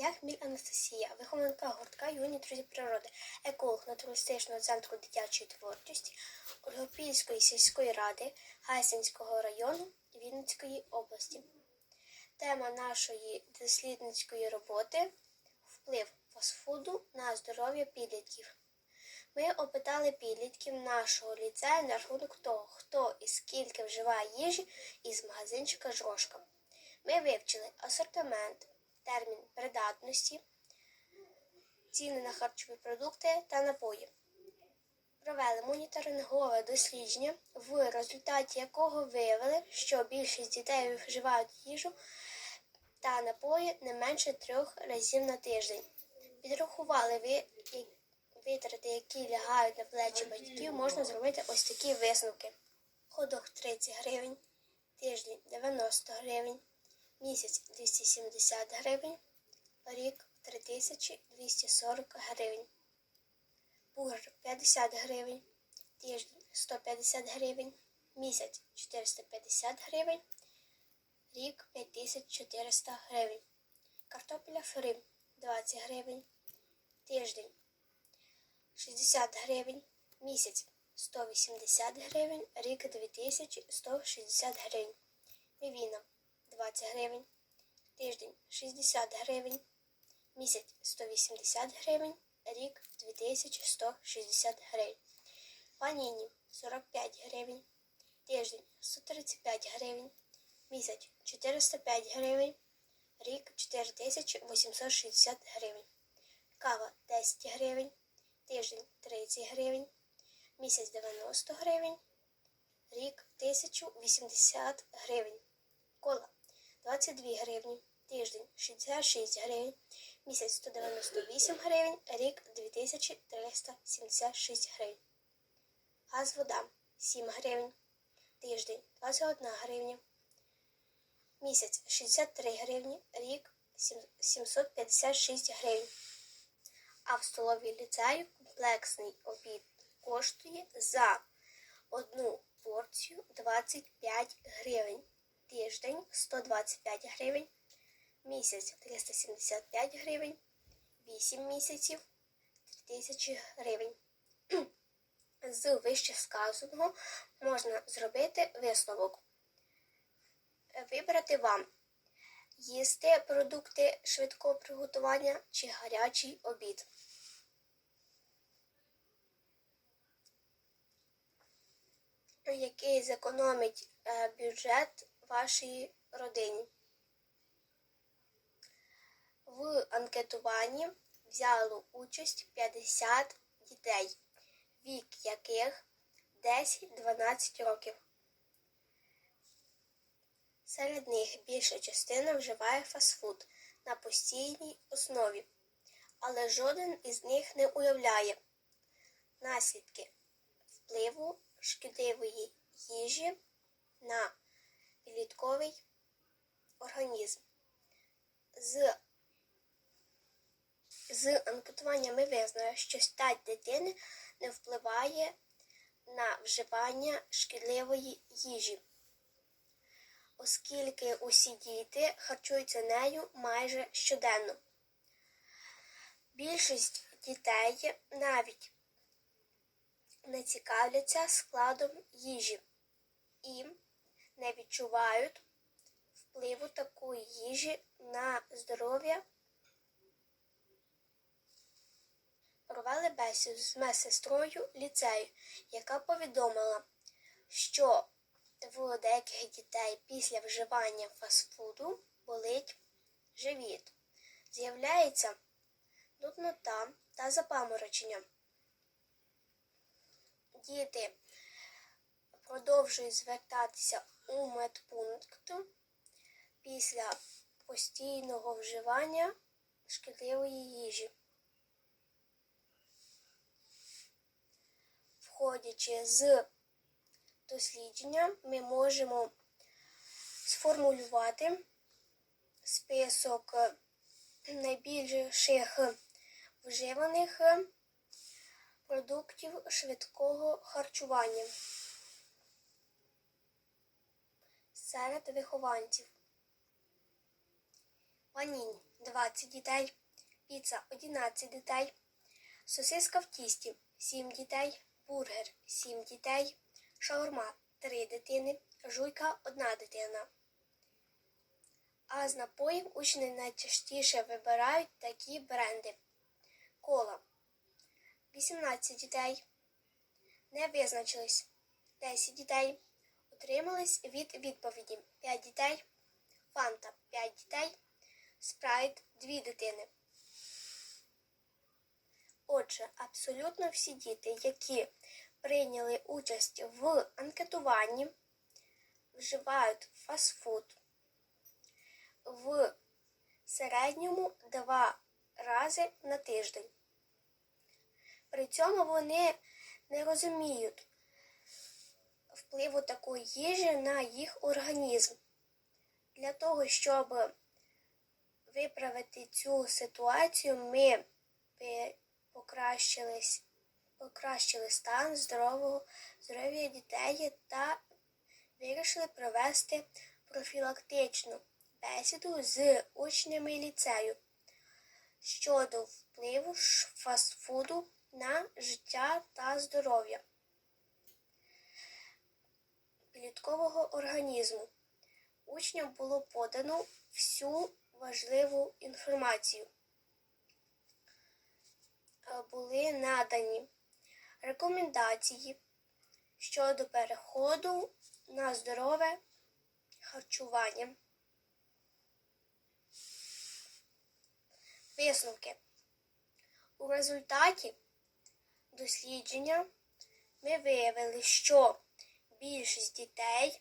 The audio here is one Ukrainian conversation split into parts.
Я Хміль Анастасія, вихованка гуртка Юні друзі природи, еколог натуралістичного центру дитячої творчості Ольгопільської сільської ради Гайсинського району Вінницької області. Тема нашої дослідницької роботи вплив фастфуду на здоров'я підлітків. Ми опитали підлітків нашого ліцею на рахунок того, хто і скільки вживає їжі із магазинчика Жошка. Ми вивчили асортимент, термін придатності, ціни на харчові продукти та напої. Провели моніторингове дослідження, в результаті якого виявили, що більшість дітей вживають їжу та напої не менше трьох разів на тиждень. Підрахували витрати, які лягають на плечі батьків, можна зробити ось такі висновки. Ходок 30 гривень, тиждень 90 гривень, місяць 270 гривень, рік 3240 гривень. Бургер 50 гривень, тиждень 150 гривень, місяць 450 гривень, рік 5400 гривень. Картопля фри 20 гривень, тиждень 60 гривень, місяць 180 гривень, рік 2160 гривень. Мівіна 20 гривень, тиждень 60 гривень, місяць 180 гривень, рік 2160 гривень. Паніні 45 гривень, тиждень 135 гривень, місяць 405 гривень, рік 4860 гривень. Кава 10 гривень, тиждень 30 гривень, місяць 90 гривень, рік 1080 гривень. Кола 22 гривні, тиждень 66 гривень, місяць 198 гривень, рік 2376 гривень. Газ вода 7 гривень, тиждень 21 гривня, місяць 63 гривні, рік 756 гривень. А в столовій ліцею комплексний обід коштує за одну порцію 25 гривень, тиждень 125 гривень, місяць 375 гривень, 8 місяців 3000 гривень. З вище сказаного можна зробити висновок. Вибрати вам їсти продукти швидкого приготування чи гарячий обід. Який зекономить е, бюджет вашій родині. В анкетуванні взяло участь 50 дітей, вік яких 10-12 років. Серед них більша частина вживає фастфуд на постійній основі, але жоден із них не уявляє наслідки впливу шкідливої їжі на підлітковий організм. З, з анкетування ми визнали, що стать дитини не впливає на вживання шкідливої їжі оскільки усі діти харчуються нею майже щоденно. Більшість дітей навіть не цікавляться складом їжі і не відчувають впливу такої їжі на здоров'я. Провели бесіду з медсестрою ліцею, яка повідомила, що в деяких дітей після вживання фастфуду болить живіт. З'являється нуднота та запаморочення. Діти продовжують звертатися у медпункт після постійного вживання шкідливої їжі. Входячи з дослідження ми можемо сформулювати список найбільших вживаних продуктів швидкого харчування серед вихованців. Панінь 20 дітей, піца 11 дітей, сосиска в тісті 7 дітей, бургер 7 дітей, шаурма 3 дитини, жуйка 1 дитина. А з напоїв учні найчастіше вибирають такі бренди. Кола 18 дітей. Не визначились 10 дітей. Утримались від відповіді 5 дітей. Фанта 5 дітей. Спрайт 2 дитини. Отже, абсолютно всі діти, які прийняли участь в анкетуванні, вживають фастфуд в середньому два рази на тиждень. При цьому вони не розуміють впливу такої їжі на їх організм. Для того, щоб виправити цю ситуацію, ми покращили стан здорового здоров'я дітей та вирішили провести профілактичну бесіду з учнями ліцею щодо впливу фастфуду на життя та здоров'я підліткового організму. Учням було подано всю важливу інформацію. Е, Були надані рекомендації щодо переходу на здорове харчування. Висновки. У результаті дослідження ми виявили, що більшість дітей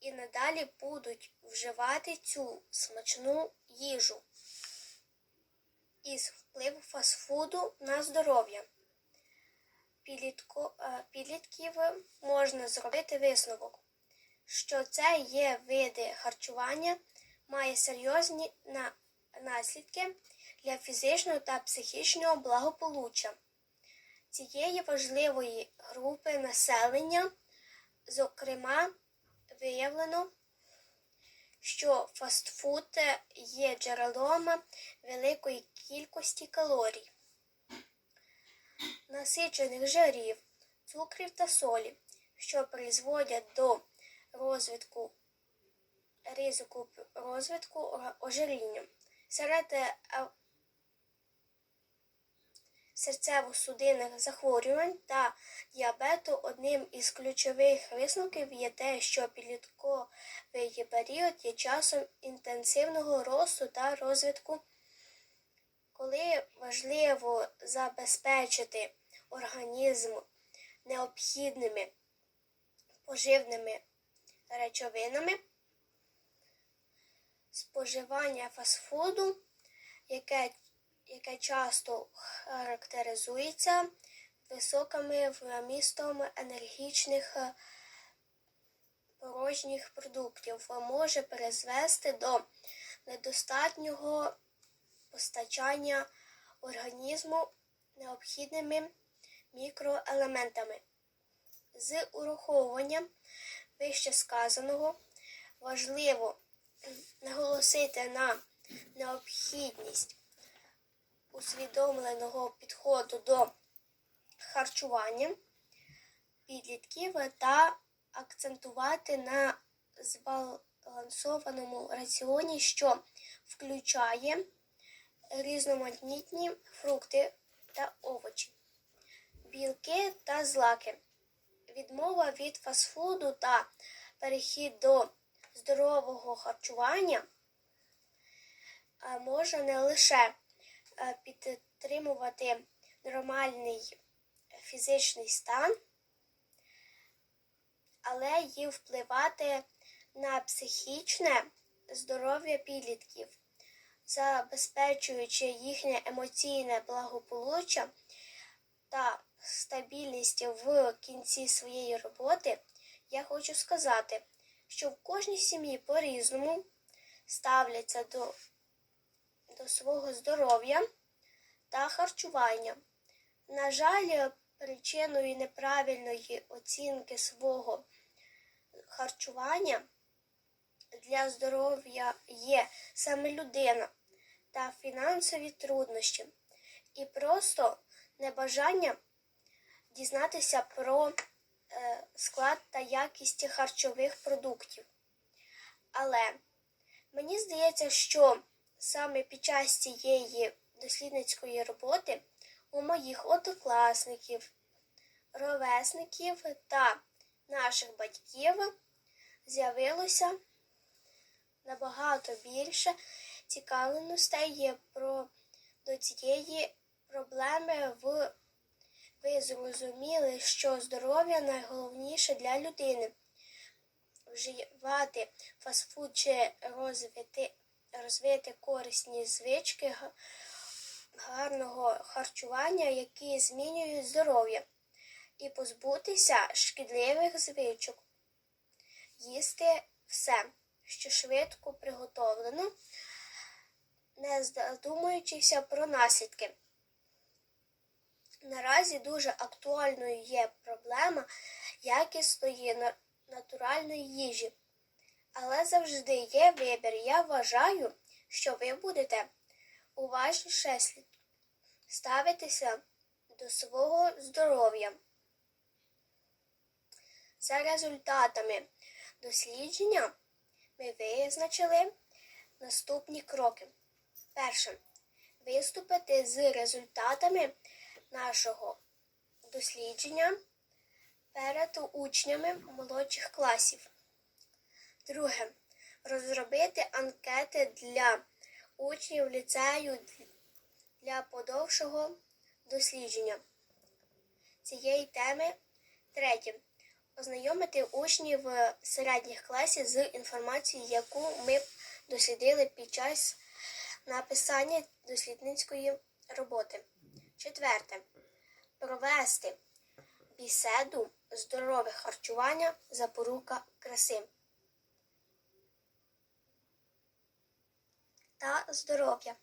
і надалі будуть вживати цю смачну їжу із впливу фастфуду на здоров'я. Е, підлітків можна зробити висновок, що це є види харчування, має серйозні наслідки для фізичного та психічного благополуччя цієї важливої групи населення, зокрема, виявлено, що фастфуд є джерелом великої кількості калорій, насичених жирів, цукрів та солі, що призводять до розвитку ризику розвитку ожиріння. Серед е, серцево-судинних захворювань та діабету одним із ключових висновків є те, що підлітковий період є часом інтенсивного росту та розвитку, коли важливо забезпечити організм необхідними поживними речовинами, споживання фастфуду, яке яке часто характеризується високими вмістом енергічних е, порожніх продуктів, може призвести до недостатнього постачання організму необхідними мікроелементами. З ураховуванням вище сказаного важливо наголосити на необхідність усвідомленого підходу до харчування підлітків та акцентувати на збалансованому раціоні, що включає різноманітні фрукти та овочі, білки та злаки, відмова від фастфуду та перехід до здорового харчування може не лише підтримувати нормальний фізичний стан, але й впливати на психічне здоров'я підлітків, забезпечуючи їхнє емоційне благополуччя та стабільність в кінці своєї роботи, я хочу сказати, що в кожній сім'ї по-різному ставляться до свого здоров'я та харчування. На жаль, причиною неправильної оцінки свого харчування для здоров'я є саме людина, та фінансові труднощі, і просто небажання дізнатися про е, склад та якість харчових продуктів. Але мені здається, що саме під час цієї дослідницької роботи у моїх однокласників, ровесників та наших батьків з'явилося набагато більше цікавленостей про до цієї проблеми в ви зрозуміли, що здоров'я найголовніше для людини. Вживати фастфуд чи розвити, розвити корисні звички гарного харчування, які змінюють здоров'я, і позбутися шкідливих звичок, їсти все, що швидко приготовлено, не задумуючися про наслідки. Наразі дуже актуальною є проблема якісної натуральної їжі. Але завжди є вибір. Я вважаю, що ви будете уважніше ставитися до свого здоров'я. За результатами дослідження ми визначили наступні кроки. Перше. Виступити з результатами нашого дослідження перед учнями молодших класів. Друге. Розробити анкети для учнів ліцею для подовшого дослідження цієї теми. Третє. Ознайомити учнів середніх класів з інформацією, яку ми дослідили під час написання дослідницької роботи. Четверте. Провести бесіду здорове харчування запорука краси та здоров'я.